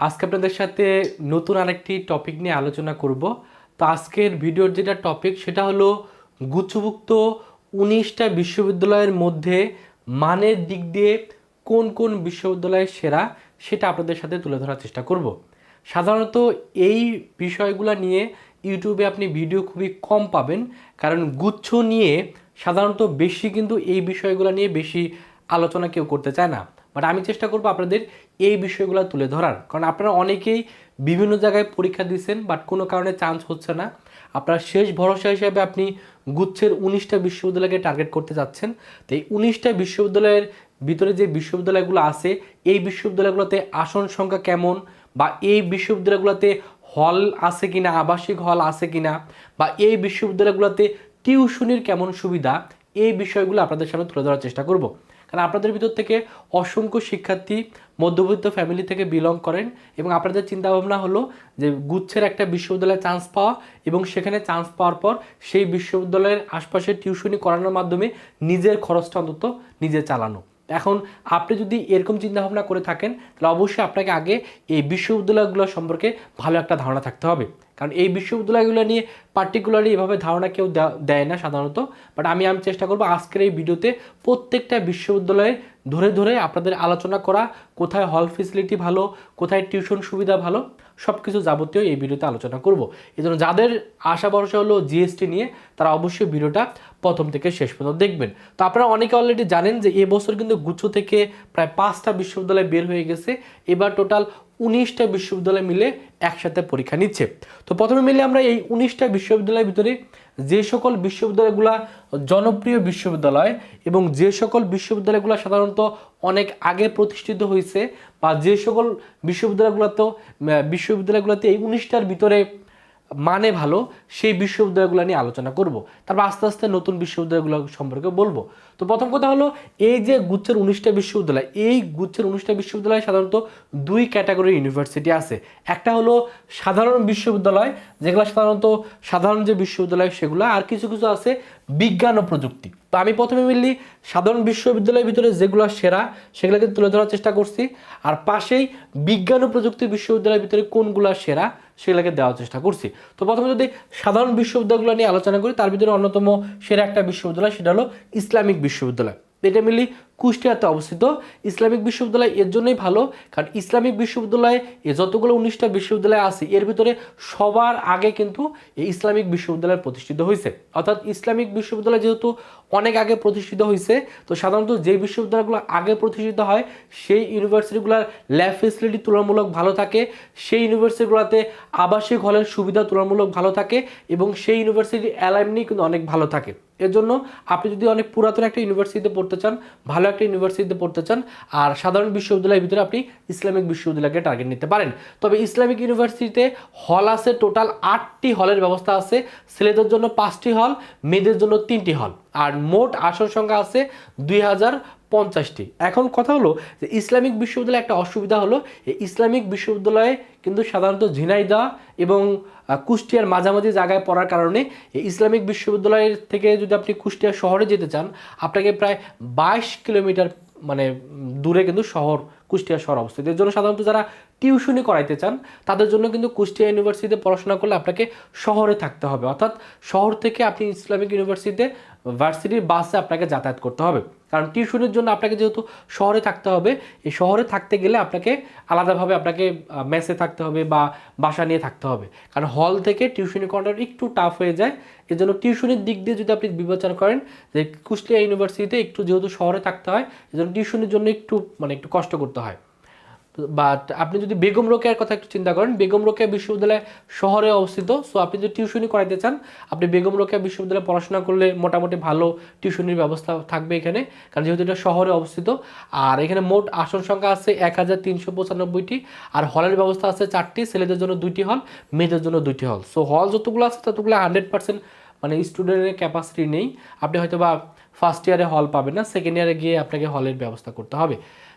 আজকে আপনাদের সাথে নতুন আরেকটি টপিক নিয়ে আলোচনা করব। তো আজকের ভিডিওর যেটা টপিক সেটা হলো গুচ্ছভুক্ত উনিশটা বিশ্ববিদ্যালয়ের মধ্যে মানের দিক দিয়ে কোন কোন বিশ্ববিদ্যালয় সেরা, সেটা আপনাদের সাথে তুলে ধরার চেষ্টা করব। সাধারণত এই বিষয়গুলো নিয়ে ইউটিউবে আপনি ভিডিও খুবই কম পাবেন, কারণ গুচ্ছ নিয়ে সাধারণত বেশি কিন্তু এই বিষয়গুলো নিয়ে বেশি আলোচনা কেউ করতে চায় না। বাট আমি চেষ্টা করব আপনাদের এই বিষয়গুলো তুলে ধরার। কারণ আপনারা অনেকেই বিভিন্ন জায়গায় পরীক্ষা দিচ্ছেন বাট কোনো কারণে চান্স হচ্ছে না। আপনার শেষ ভরসা হিসাবে আপনি গুচ্ছের উনিশটা বিশ্ববিদ্যালয়কে টার্গেট করতে যাচ্ছেন। তো এই উনিশটা বিশ্ববিদ্যালয়ের ভিতরে যে বিশ্ববিদ্যালয়গুলো আছে, এই বিশ্ববিদ্যালয়গুলোতে আসন সংখ্যা কেমন? বা এই বিশ্ববিদ্যালয়গুলোতে হল আছে কিনা, আবাসিক হল আছে কিনা? বা এই বিশ্ববিদ্যালয়গুলোতে টিউশনির কেমন সুবিধা? এই বিষয়গুলো আপনাদের সামনে তুলে ধরার চেষ্টা করব। কারণ আপনাদের ভিতর থেকে অসংখ্য শিক্ষার্থী মধ্যবিত্ত ফ্যামিলি থেকে বিলং করেন এবং আপনাদের চিন্তাভাবনা হলো যে গুচ্ছের একটা বিশ্ববিদ্যালয়ে চান্স পাওয়া এবং সেখানে চান্স পাওয়ার পর সেই বিশ্ববিদ্যালয়ের আশপাশে টিউশনি করানোর মাধ্যমে নিজের খরচটা অন্তত নিজে চালানো। এখন আপনি যদি এরকম চিন্তাভাবনা করে থাকেন, তাহলে অবশ্যই আপনাকে আগে এই বিশ্ববিদ্যালয়গুলো সম্পর্কে ভালো একটা ধারণা থাকতে হবে। কারণ এই বিশ্ববিদ্যালয়গুলো নিয়ে পার্টিকুলারলি এভাবে ধারণা কেউ দেয় না সাধারণত বাট আমি আমি চেষ্টা করব আজকের এই ভিডিওতে প্রত্যেকটা বিশ্ববিদ্যালয়ে ধরে ধরে আপনাদের আলোচনা করা, কোথায় হল ফেসিলিটি ভালো, কোথায় টিউশন সুবিধা ভালো সব কিছু যাবতীয় এই ভিডিওতে আলোচনা করব। এই যাদের আশা ভরসা হলো জিএসটি নিয়ে, তারা অবশ্যই ভিডিওটা প্রথম থেকে শেষ পর্যন্ত দেখবেন। তো আপনারা অনেকে অলরেডি জানেন যে এবছর কিন্তু গুচ্ছ থেকে প্রায় পাঁচটা বিশ্ববিদ্যালয় বের হয়ে গেছে। এবার টোটাল উনিশটা বিশ্ববিদ্যালয় মিলে একসাথে পরীক্ষা নিচ্ছে। তো প্রথমে মিলে আমরা এই উনিশটা বিশ্ববিদ্যালয়ের ভিতরে যে সকল বিশ্ববিদ্যালয়গুলো জনপ্রিয় বিশ্ববিদ্যালয় এবং যে সকল বিশ্ববিদ্যালয়গুলো সাধারণত অনেক আগে প্রতিষ্ঠিত হয়েছে বা যে সকল বিশ্ববিদ্যালয়গুলোতে বিশ্ববিদ্যালয়গুলোতে এই উনিশটার ভিতরে মানে ভালো, সেই বিশ্ববিদ্যালয়গুলো নিয়ে আলোচনা করব। তারপর আস্তে আস্তে নতুন বিশ্ববিদ্যালয়গুলো সম্পর্কে বলব। তো প্রথম কথা হলো, এই যে গুচ্ছের উনিশটা বিশ্ববিদ্যালয়, এই গুচ্ছের উনিশটা বিশ্ববিদ্যালয় সাধারণত দুই ক্যাটাগরি ইউনিভার্সিটি আছে। একটা হলো সাধারণ বিশ্ববিদ্যালয়, যেগুলো সাধারণত সাধারণ যে বিশ্ববিদ্যালয় সেগুলো, আর কিছু কিছু আছে বিজ্ঞান ও প্রযুক্তি। তো আমি প্রথমে মিললি সাধারণ বিশ্ববিদ্যালয়ের ভিতরে যেগুলো সেরা, সেগুলোকে তুলে ধরার চেষ্টা করছি। আর পাশেই বিজ্ঞান ও প্রযুক্তি বিশ্ববিদ্যালয়ের ভিতরে কোনগুলো সেরা সেগুলোকে দেওয়ার চেষ্টা করছি। তো প্রথমে যদি সাধারণ বিশ্ববিদ্যালয়গুলো নিয়ে আলোচনা করি, তার ভিতরে অন্যতম সেরা একটা বিশ্ববিদ্যালয় সেটা হলো ইসলামিক বিশ্ববিদ্যালয়। এটা মিলি কুষ্টিয়াতে অবস্থিত ইসলামিক বিশ্ববিদ্যালয় এর জন্যই ভালো, কারণ ইসলামিক বিশ্ববিদ্যালয়ে এ যতগুলো উনিশটা বিশ্ববিদ্যালয় আছে, এর ভিতরে সবার আগে কিন্তু এই ইসলামিক বিশ্ববিদ্যালয় প্রতিষ্ঠিত হয়েছে। অর্থাৎ ইসলামিক বিশ্ববিদ্যালয় যেহেতু অনেক আগে প্রতিষ্ঠিত হয়েছে, তো সাধারণত যে বিশ্ববিদ্যালয়গুলো আগে প্রতিষ্ঠিত হয়, সেই ইউনিভার্সিটিগুলোর ল্যাব ফেসিলিটি তুলনামূলক ভালো থাকে, সেই ইউনিভার্সিটিগুলোতে আবাসিক হলের সুবিধা তুলনামূলক ভালো থাকে এবং সেই ইউনিভার্সিটির অ্যালাইমনি কিন্তু অনেক ভালো থাকে। এর জন্য আপনি যদি অনেক পুরাতন একটা ইউনিভার্সিটিতে পড়তে চান, ভালো একটা ইউনিভার্সিটিতে পড়তে চান আর সাধারণ বিশ্ববিদ্যালয়ের ভিতরে আপনি ইসলামিক বিশ্ববিদ্যালয়কে টার্গেট নিতে পারেন। তবে ইসলামিক ইউনিভার্সিটিতে হল আছে টোটাল আটটি হলের ব্যবস্থা আছে। ছেলেদের জন্য পাঁচটি হল মেয়েদের জন্য তিনটি হল আর মোট আসন সংখ্যা আছে দুই হাজার পঞ্চাশটি। এখন কথা হলো যে ইসলামিক বিশ্ববিদ্যালয়ে একটা অসুবিধা হলো ইসলামিক বিশ্ববিদ্যালয়ে কিন্তু সাধারণত ঝিনাইদহ এবং কুষ্টিয়ার মাঝামাঝি জায়গায় পড়ার কারণে ইসলামিক বিশ্ববিদ্যালয়ের থেকে যদি আপনি কুষ্টিয়া শহরে যেতে চান, আপনাকে প্রায় বাইশ কিলোমিটার মানে দূরে কিন্তু শহর, কুষ্টিয়া শহর অবস্থিত। এর জন্য সাধারণত যারা টিউশনি করাইতে চান, তাদের জন্য কিন্তু কুষ্টিয়া ইউনিভার্সিটিতে পড়াশোনা করলে আপনাকে শহরে থাকতে হবে। অর্থাৎ শহর থেকে আপনি ইসলামিক ইউনিভার্সিটিতে ভার্সিটির বাসে আপনাকে যাতায়াত করতে হবে। কারণ টিউশনের জন্য আপনাকে যেহেতু শহরে থাকতে হবে, এই শহরে থাকতে গেলে আপনাকে আলাদাভাবে আপনাকে মেসে থাকতে হবে বা বাসা নিয়ে থাকতে হবে। কারণ হল থেকে টিউশনি করাটা একটু টাফ হয়ে যায়। এর জন্য টিউশনির দিক দিয়ে যদি আপনি বিবেচনা করেন যে কুষ্টিয়া ইউনিভার্সিটিতে একটু যেহেতু শহরে থাকতে হয়, এজন্য টিউশনের জন্য একটু মানে একটু কষ্ট করতে হয়। বাট আপনি যদি বেগম রোকেয়ার কথা একটু চিন্তা করেন, বেগম রোকেয়া বিশ্ববিদ্যালয় শহরে অবস্থিত। সো আপনি যদি টিউশনি করাইতে চান, আপনি বেগম রোকেয়া বিশ্ববিদ্যালয়ে পড়াশোনা করলে মোটামুটি ভালো টিউশনির ব্যবস্থা থাকবে এখানে। কারণ যেহেতু এটা শহরে অবস্থিত, আর এখানে মোট আসন সংখ্যা আছে এক হাজার তিনশো পঁচানব্বইটি, আর হলের ব্যবস্থা আছে চারটি, ছেলেদের জন্য দুইটি হল, মেয়েদের জন্য দুইটি হল। সো হল যতগুলো আছে, ততগুলো হান্ড্রেড পার্সেন্ট মানে স্টুডেন্টের ক্যাপাসিটি নেই। আপনি হয়তো বা ফার্স্ট ইয়ারে হল পাবেন না সেকেন্ড ইয়ারে গিয়ে আপনাকে হলের ব্যবস্থা করতে হবে।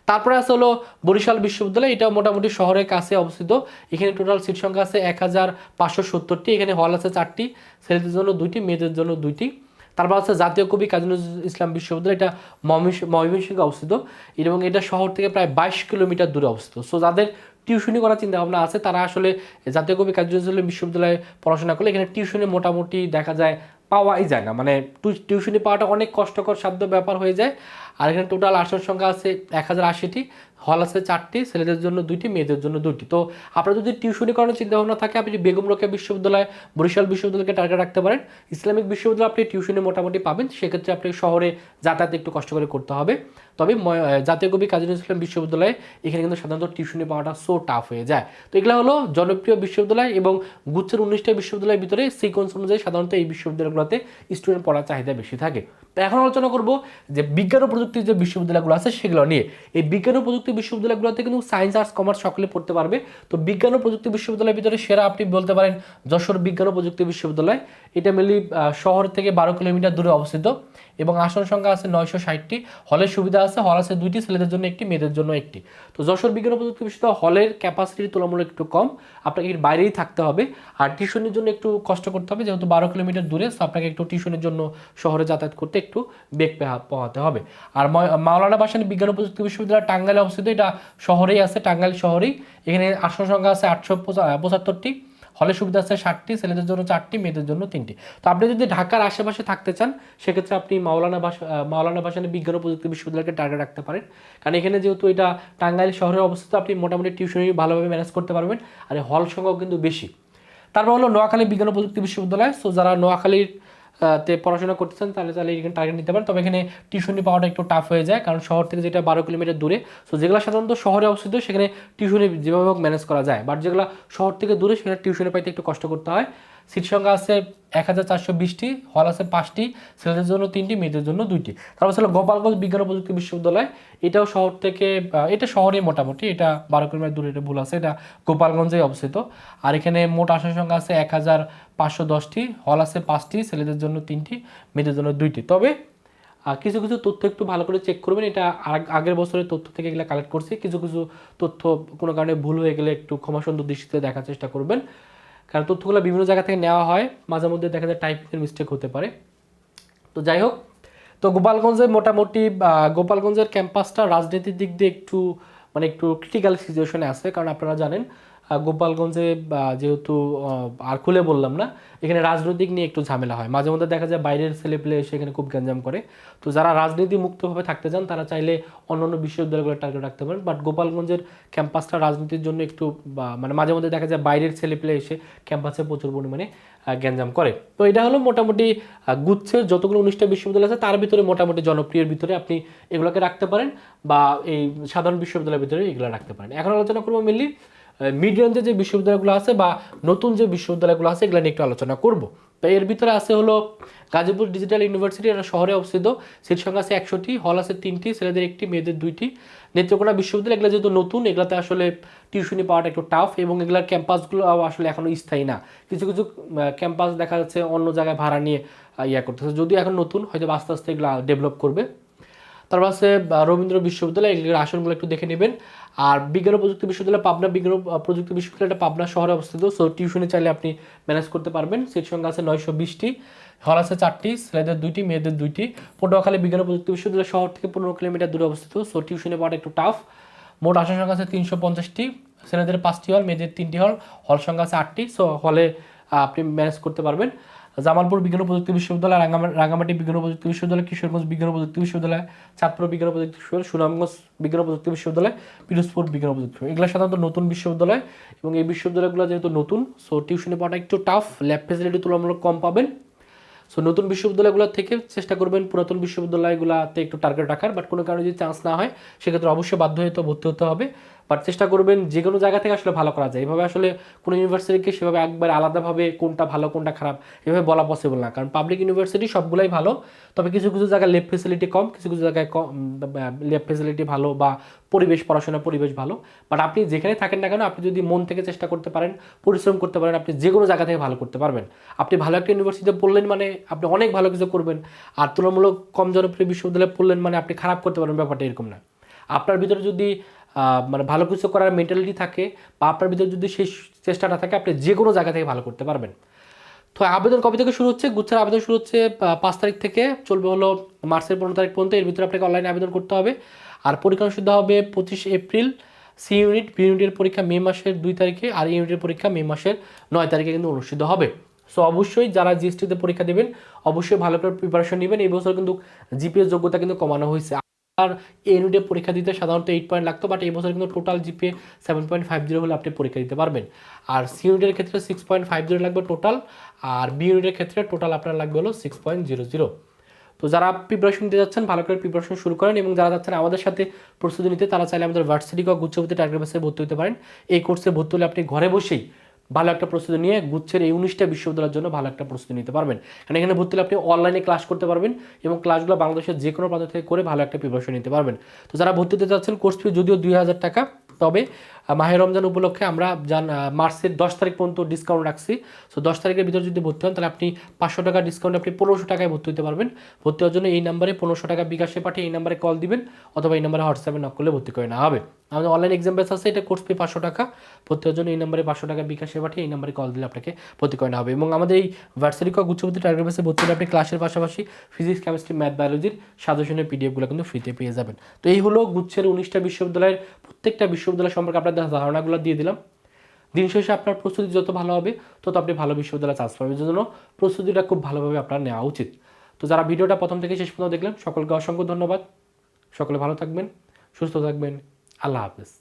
তারপরে আছে হলো বরিশাল বিশ্ববিদ্যালয় এটা মোটামুটি শহরের কাছে অবস্থিত। এখানে টোটাল সিট সংখ্যা আছে এক হাজার পাঁচশো সত্তরটি, এখানে হল আছে চারটি, ছেলেদের জন্য দুইটি, মেয়েদের জন্য দুইটি। তারপর আছে জাতীয় কবি কাজী নজরুল ইসলাম বিশ্ববিদ্যালয়, এটা ময়মনসিংহে অবস্থিত। এবং এটা শহর থেকে প্রায় বাইশ কিলোমিটার দূরে অবস্থিত। সো যাদের টিউশনি করার চিন্তা ভাবনা আছে, তারা আসলে জাতীয় কবি কাজী নজরুল বিশ্ববিদ্যালয়ে পড়াশোনা করলে এখানে টিউশনি মোটামুটি দেখা যায় পাওয়াই যায় না। মানে টিউশনি পাওয়াটা অনেক কষ্টকর সাধ্য ব্যাপার হয়ে যায়। আর এখানে টোটাল আসন সংখ্যা আছে এক হাজার আশিটি। হল আছে চারটি, ছেলেদের জন্য দুইটি, মেয়েদের জন্য দুইটি। তো আপনার যদি টিউশনি করানোর চিন্তা ভাবনা থাকে, আপনি বেগম রোকেয়া বিশ্ববিদ্যালয়, বরিশাল বিশ্ববিদ্যালয়কে টার্গেট রাখতে পারেন, ইসলামিক বিশ্ববিদ্যালয় আপনি টিউশনি মোটামুটি পাবেন, সেক্ষেত্রে আপনি শহরে যাতায়াত একটু কষ্ট করে করতে হবে। তবে জাতীয় কবি কাজী নজরুল ইসলাম বিশ্ববিদ্যালয়ে এখানে কিন্তু সাধারণত টিউশনি পাওয়াটা সো টাফ হয়ে যায়। তো এগুলো হলো জনপ্রিয় বিশ্ববিদ্যালয় এবং গুচ্ছের উনিশটা বিশ্ববিদ্যালয়ের ভিতরে সিকোয়েন্স অনুযায়ী সাধারণত এই বিশ্ববিদ্যালয়গুলোতে স্টুডেন্ট পড়ার চাহিদা বেশি থাকে। তো এখন আলোচনা করব যে বিজ্ঞান ও প্রযুক্তির যে বিশ্ববিদ্যালয়গুলো আছে, সেগুলো নিয়ে। এই বিজ্ঞান ও প্রযুক্তি বিশ্ববিদ্যালয়গুলোতে কিন্তু সায়েন্স আর্টস কমার্স সকলে পড়তে পারবে। তো বিজ্ঞান ও প্রযুক্তি বিশ্ববিদ্যালয়ের ভিতরে সেরা আপনি বলতে পারেন যশোর বিজ্ঞান ও প্রযুক্তি বিশ্ববিদ্যালয়। এটা মেনলি শহর থেকে বারো কিলোমিটার দূরে অবস্থিত। এবং আসন সংখ্যা আছে নয়শো ষাটটি, হলের সুবিধা আছে, হল আছে দুইটি, ছেলেদের জন্য একটি, মেয়েদের জন্য একটি। তো যশোর বিজ্ঞান প্রযুক্তি বিশ্ববিদ্যালয় হলের ক্যাপাসিটি তুলনামূলক একটু কম, আপনাকে এর বাইরেই থাকতে হবে। আর টিউশনের জন্য একটু কষ্ট করতে হবে, যেহেতু বারো কিলোমিটার দূরে, so আপনাকে একটু টিউশনের জন্য শহরে যাতায়াত করতে একটু বেগ পেহা- পোহাতে হবে। আর মাওলানা ভাসানী বিজ্ঞান প্রযুক্তি বিশ্ববিদ্যালয় টাঙ্গাইলে অবস্থিত, এটা শহরেই আছে, টাঙ্গাইল শহরেই। এখানে আসন সংখ্যা আছে আটশো পঁচাত্তরটি। হলে সুবিধা আছে ষাটটি ছেলেদের জন্য চারটি, মেয়েদের জন্য তিনটি। তো আপনি যদি ঢাকার আশেপাশে থাকতে চান, সেক্ষেত্রে আপনি মাওলানা ভাষা মাওলানা ভাষানে বিজ্ঞান ও প্রযুক্তি বিশ্ববিদ্যালয়কে টার্গেট রাখতে পারেন। কারণ এখানে যেহেতু এটা টাঙ্গাইল শহরে অবস্থিত, আপনি মোটামুটি টিউশনি ভালোভাবে ম্যানেজ করতে পারবেন আর হল সংখ্যাও কিন্তু বেশি। তারপর হলো নোয়াখালী বিজ্ঞান ও প্রযুক্তি বিশ্ববিদ্যালয়। সো যারা নোয়াখালীর তে পড়াশোনা করতেছেন, তাহলে তাহলে এখানে টার্গেট নিতে পারেন। তবে এখানে টিউশনি পাওয়াটা একটু টাফ হয়ে যায়, কারণ শহর থেকে যেটা বারো কিলোমিটার দূরে সো যেগুলো সাধারণত শহরে অবস্থিত, সেখানে টিউশনি যেভাবে হোক ম্যানেজ করা যায়। বাট যেগুলো শহর থেকে দূরে, সেখানে টিউশনি পাইতে একটু কষ্ট করতে হয়। সিট সংখ্যা আছে এক হাজার চারশো বিশটি, হল আছে পাঁচটি, ছেলেদের জন্য তিনটি, মেয়েদের জন্য দুইটি। তারপর ছিল গোপালগঞ্জ বিজ্ঞান প্রযুক্তি বিশ্ববিদ্যালয়। এটাও শহর থেকে এটা শহরে মোটামুটি, এটা বারো কিলোমিটার দূরে, এটা ভুল আছে, এটা গোপালগঞ্জে অবস্থিত। আর এখানে মোট আসন সংখ্যা আছে এক হাজার পাঁচশো দশটি, হল আছে পাঁচটি, ছেলেদের জন্য তিনটি, মেয়েদের জন্য দুইটি। তবে কিছু কিছু তথ্য একটু ভালো করে চেক করবেন, এটা আগের বছরের তথ্য থেকে এগুলো কালেক্ট করছি। কিছু কিছু তথ্য কোনো কারণে ভুল হয়ে গেলে একটু ক্ষমাসুন্দর দৃষ্টিতে দেখার চেষ্টা করবেন। কারণ তথ্যগুলো বিভিন্ন জায়গা থেকে নেওয়া হয়, মাঝে মধ্যে দেখা যায় টাইপিংয়ের মিস্টেক হতে পারে। তো যাই হোক, তো গোপালগঞ্জে মোটামুটি গোপালগঞ্জের ক্যাম্পাসটা রাজনীতির দিক দিয়ে একটু মানে একটু ক্রিটিক্যাল সিচুয়েশনে আছে, কারণ আপনারা জানেন গোপালগঞ্জে যেহেতু আর খুলে বললাম না, এখানে রাজনৈতিক নিয়ে একটু ঝামেলা হয়। মাঝে মধ্যে দেখা যায় বাইরের ছেলেপেলে এসে এখানে খুব গ্যাঞ্জাম করে। তো যারা রাজনীতি মুক্তভাবে থাকতে চান, তারা চাইলে অন্য অন্য বিশ্ববিদ্যালয়গুলো টার্গেট রাখতে পারেন। বাট গোপালগঞ্জের ক্যাম্পাসটা রাজনীতির জন্য একটু মানে মাঝে মধ্যে দেখা যায় বাইরের ছেলেপেলে এসে ক্যাম্পাসে প্রচুর পরিমাণে গ্যাঞ্জাম করে। তো এটা হলো মোটামুটি গুচ্ছের যতগুলো উনিশটা বিশ্ববিদ্যালয় আছে, তার ভিতরে মোটামুটি জনপ্রিয়ের ভিতরে আপনি এগুলোকে রাখতে পারেন, বা এই সাধারণ বিশ্ববিদ্যালয়ের ভিতরে এগুলো রাখতে পারেন। এখন আলোচনা করব মেনলি মিড রেঞ্জের যে বিশ্ববিদ্যালয়গুলো আছে বা নতুন যে বিশ্ববিদ্যালয়গুলো আছে, এগুলো নিয়ে একটু আলোচনা করব। তো এর ভিতরে আছে হলো গাজীপুর ডিজিটাল ইউনিভার্সিটি এটা শহরে অবস্থিত। সিট সংখ্যা আছে একশোটি হল আছে তিনটি, ছেলেদের একটি, মেয়েদের দুইটি। নেত্রকোনা বিশ্ববিদ্যালয়, এগুলো যেহেতু নতুন, এগুলোতে আসলে টিউশনি পাওয়াটা একটু টাফ এবং এগুলার ক্যাম্পাসগুলো আসলে এখনও স্থায়ী না। কিছু কিছু ক্যাম্পাস দেখা যাচ্ছে অন্য জায়গায় ভাড়া নিয়ে ইয়া করতেছে। যদিও এখন নতুন, হয়তো আস্তে আস্তে এগুলো ডেভেলপ করবে। তারপর আছে রবীন্দ্র বিশ্ববিদ্যালয়, এগুলোর আসনগুলো একটু দেখে নেবেন। আর বিজ্ঞান ও প্রযুক্তি বিশ্ববিদ্যালয়, পাবনা বিজ্ঞান প্রযুক্তি বিশ্ববিদ্যালয়টা পাবনা শহরে অবস্থিত। সো টিউশনে চাইলে আপনি ম্যানেজ করতে পারবেন। সিট সংখ্যা আছে নয়শো বিশটি। হল আছে চারটি। ছেলেদের দুইটি, মেয়েদের দুইটি। পটুয়াখালী বিজ্ঞান ও প্রযুক্তি বিশ্ববিদ্যালয় শহর থেকে পনেরো কিলোমিটার দূরে অবস্থিত। সো টিউশনে পাওয়াটা একটু টাফ মোট আসন সংখ্যা আছে তিনশো পঞ্চাশটি। ছেলেদের পাঁচটি হল, মেয়েদের তিনটি হল। হল সংখ্যা আছে আটটি। সো হলে আপনি ম্যানেজ করতে পারবেন। জামালপুর বিজ্ঞান প্রযুক্তি বিশ্ববিদ্যালয়, রাঙ্গামা- রাঙ্গামাটি বিজ্ঞান প্রযুক্তি বিশ্ববিদ্যালয়, কিশোরগঞ্জ বিজ্ঞান প্রযুক্তি বিশ্ববিদ্যালয়, চাঁদপুর বিজ্ঞান প্রযুক্তি বিশ্ববিদ্যালয়, সুনামগঞ্জ বিজ্ঞান প্রযুক্তি বিশ্ববিদ্যালয়, পিরোজপুর বিজ্ঞান প্রযুক্তি। এগুলো সাধারণত নতুন বিশ্ববিদ্যালয় এবং এই বিশ্ববিদ্যালয়গুলো যেহেতু নতুন সো টিউশনে পাওয়াটা একটু টাফ ল্যাব ফেসিলিটি তুলনামূলক কম পাবেন সো নতুন বিশ্ববিদ্যালয়গুলো থেকে চেষ্টা করবেন পুরাতন বিশ্ববিদ্যালয়গুলোতে একটু টার্গেট রাখার বাট কোনো কারণে যদি চান্স না হয়, সেক্ষেত্রে অবশ্যই বাধ্য হয়ে তো ভর্তি হতে হবে বাট চেষ্টা করবেন যে কোনো জায়গা থেকে আসলে ভালো করা যায়। এভাবে আসলে কোনো ইউনিভার্সিটিকে সেভাবে একবার আলাদাভাবে কোনটা ভালো, কোনটা খারাপ এভাবে বলা পসিবল না। কারণ পাবলিক ইউনিভার্সিটি সবগুলাই ভালো, তবে কিছু কিছু জায়গায় লেব ফেসিলিটি কম, কিছু কিছু জায়গায় কম লেব ফেসিলিটি ভালো বা পরিবেশ, পড়াশোনার পরিবেশ ভালো। বাট আপনি যেখানে থাকেন না কেন, আপনি যদি মন থেকে চেষ্টা করতে পারেন, পরিশ্রম করতে পারেন, আপনি যে কোনো জায়গা থেকে ভালো করতে পারবেন। আপনি ভালো একটা ইউনিভার্সিটিতে পড়লেন মানে আপনি অনেক ভালো কিছু করবেন। আর তুলনামূলক কম জনপ্রিয় বিশ্ববিদ্যালয়ে পড়লেন মানে আপনি খারাপ করতে পারবেন, ব্যাপারটা এরকম না। আপনার ভিতরে যদি মানে ভালো কিছু করার মেন্টালিটি থাকে বা আপনার ভিতরে যদি সেই চেষ্টাটা থাকে, আপনি যে কোনো জায়গা থেকে ভালো করতে পারবেন। তো আবেদন কবে থেকে শুরু হচ্ছে? গুচ্ছের আবেদন শুরু হচ্ছে পাঁচ তারিখ থেকে, চলবে হলো মার্চের পনেরো তারিখ পর্যন্ত। এর ভিতরে আপনাকে অনলাইনে আবেদন করতে হবে। আর পরীক্ষা অনুষ্ঠিত হবে পঁচিশ এপ্রিল। সি ইউনিট বি ইউনিটের পরীক্ষা মে মাসের দুই তারিখে, আর ইউনিটের পরীক্ষা মে মাসের নয় তারিখে কিন্তু অনুষ্ঠিত হবে। সো অবশ্যই যারা জিএসটিতে পরীক্ষা দেবেন, অবশ্যই ভালো করে প্রিপারেশন নেবেন। এই বছর কিন্তু জিপিএস যোগ্যতা কিন্তু কমানো হয়েছে। আর ইউনিটে পরীক্ষা দিতে সাধারণত এইট পয়েন্ট লাগতো বাট এই বছর কিন্তু total GPA seven point five zero হলে আপনি পরীক্ষা দিতে পারবেন। আর সি ইউনিটের ক্ষেত্রে সিক্স পয়েন্ট ফাইভ জিরো লাগবে টোটাল আর বি ইউনিটের ক্ষেত্রে টোটাল আপনার লাগবে হলো সিক্স পয়েন্ট জিরো জিরো তো যারা প্রিপারেশন নিতে যাচ্ছেন, ভালো করে প্রিপারেশন শুরু করেন এবং যারা যাচ্ছেন আমাদের সাথে প্রস্তুতি নিতে, তারা চাইলে আমাদের ভার্সিটি বা গুচ্ছপতি টার্গেট বেসে ভর্তি হতে পারেন। এই কোর্সে ভর্তি হলে আপনি ঘরে বসেই ভালো একটা প্রস্তুতি নিয়ে গুচ্ছের এই উনিশটা বিশ্ববিদ্যালয়ের জন্য ভালো একটা প্রস্তুতি নিতে পারবেন। কারণ এখানে ভর্তি হলে আপনি অনলাইনে ক্লাস করতে পারবেন এবং ক্লাসগুলো বাংলাদেশের যে কোনো প্রান্ত থেকে করে ভালো একটা প্রিপারেশন নিতে পারবেন। তো যারা ভর্তি হতে যাচ্ছেন কোর্স ফি যদিও দুই হাজার টাকা, তবে মাহে রমজান উপলক্ষে আমরা জান মার্চের দশ তারিখ পর্যন্ত ডিসকাউন্ট রাখছি। সো দশ তারিখের ভিতরে যদি ভর্তি হন, তাহলে আপনি পাঁচশো টাকা ডিসকাউন্ট আপনি পনেরোশো টাকায় ভর্তি হতে পারবেন। ভর্তি হওয়ার জন্য এই নাম্বারে পনেরোশো টাকা বিকাশে পাঠিয়ে এই নাম্বারে কল দিবেন, অথবা এই নাম্বারে হোয়াটসঅ্যাপে নক করলে ভর্তি করে না হবে। আমাদের অনলাইন এক্সাম বেস আছে, এটা কোর্স ফি পাঁচশো টাকা। ভর্তি হওয়ার জন্য এই নাম্বারে পাঁচশো টাকা বিকাশে পাঠিয়ে এই নাম্বারে কল দিলে আপনাকে ভর্তি করে নেওয়া হবে। এবং আমাদের এই ভার্সিটি ক গুচ্ছপতি টার্গেট বেসে ভর্তি হলে আপনি ক্লাসের পাশাপাশি ফিজিক্স কেমিস্ট্রি ম্যাথ বায়োলজির সাজেশনের পিডিএফগুলো কিন্তু ফ্রিতে পেয়ে যাবেন। তো এই হলো গুচ্ছের উনিশটা বিশ্ববিদ্যালয়ের প্রত্যেকটা বিশ্ববিদ্যালয় সম্পর্কে আপনাদের ধারণাগুলো দিয়ে দিলাম। দিন শেষে আপনার প্রস্তুতি যত ভালো হবে, তত আপনি ভালো বিশ্ববিদ্যালয়ে চান্স পাবেন। জন্য প্রস্তুতিটা খুব ভালোভাবে আপনার নেওয়া উচিত। তো যারা ভিডিওটা প্রথম থেকে শেষ পর্যন্ত দেখলেন, সকলকে অসংখ্য ধন্যবাদ। সকলে ভালো থাকবেন, সুস্থ থাকবেন। আল্লাহ হাফেজ।